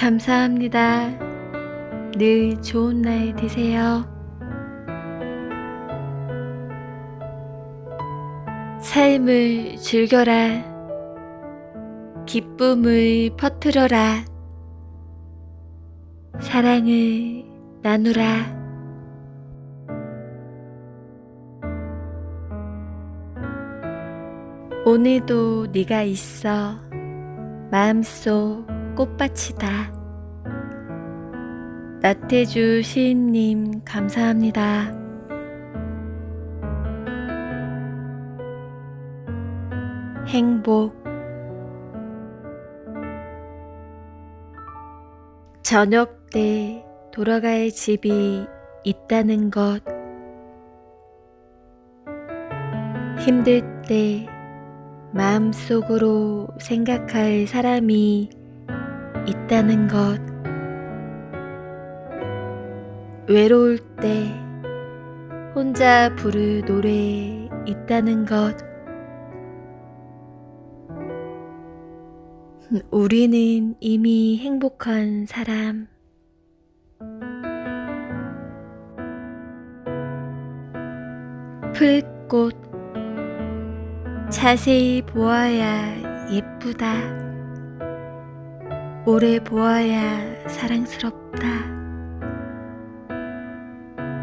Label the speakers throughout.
Speaker 1: 감사합니다. 늘 좋은 날 되세요. 삶을 즐겨라. 기쁨을 퍼뜨려라. 사랑을 나누라. 오늘도 네가 있어 마음속 꽃밭이다. 나태주 시인님 감사합니다. 행복 저녁 때 돌아갈 집이 있다는 것 힘들 때 마음속으로 생각할 사람이 있다는 것. 외로울 때 혼자 부를 노래 있다는 것. 우리는 이미 행복한 사람. 풀꽃. 자세히 보아야 예쁘다. 오래 보아야 사랑스럽다.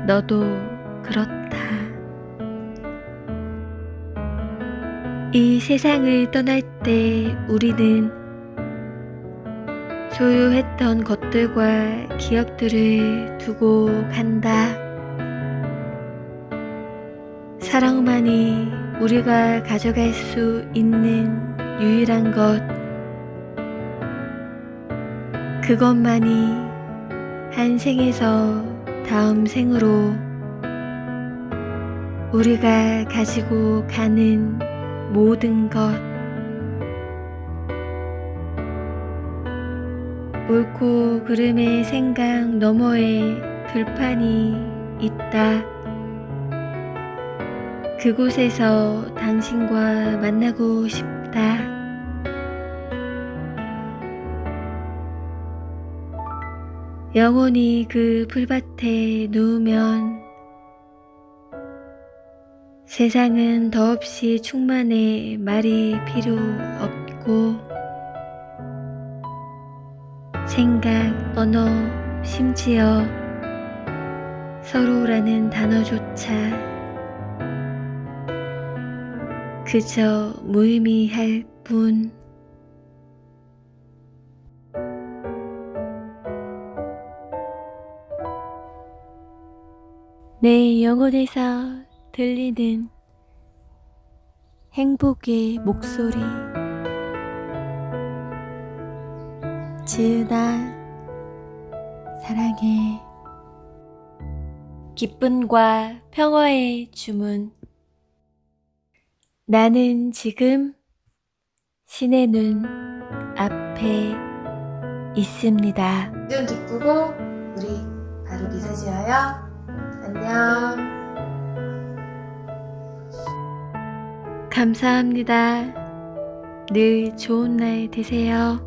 Speaker 1: 너도 그렇다. 이 세상을 떠날 때 우리는 소유했던 것들과 기억들을 두고 간다. 사랑만이 우리가 가져갈 수 있는 유일한 것. 그것만이 한 생에서 다음 생으로 우리가 가지고 가는 모든 것. 옳고 그름의 생각 너머에 들판이 있다. 그곳에서 당신과 만나고 싶다. 영원히 그 풀밭에 누우면 세상은 더없이 충만해 말이 필요 없고 생각, 언어, 심지어 서로라는 단어조차 그저 무의미할 뿐. 내 영혼에서 들리는 행복의 목소리. 지은아, 사랑해. 기쁨과 평화의 주문. 나는 지금 신의 눈 앞에 있습니다.
Speaker 2: 눈 기쁘고 우리 바로 미소 지어요. 안녕.
Speaker 1: 감사합니다. 늘 좋은 날 되세요.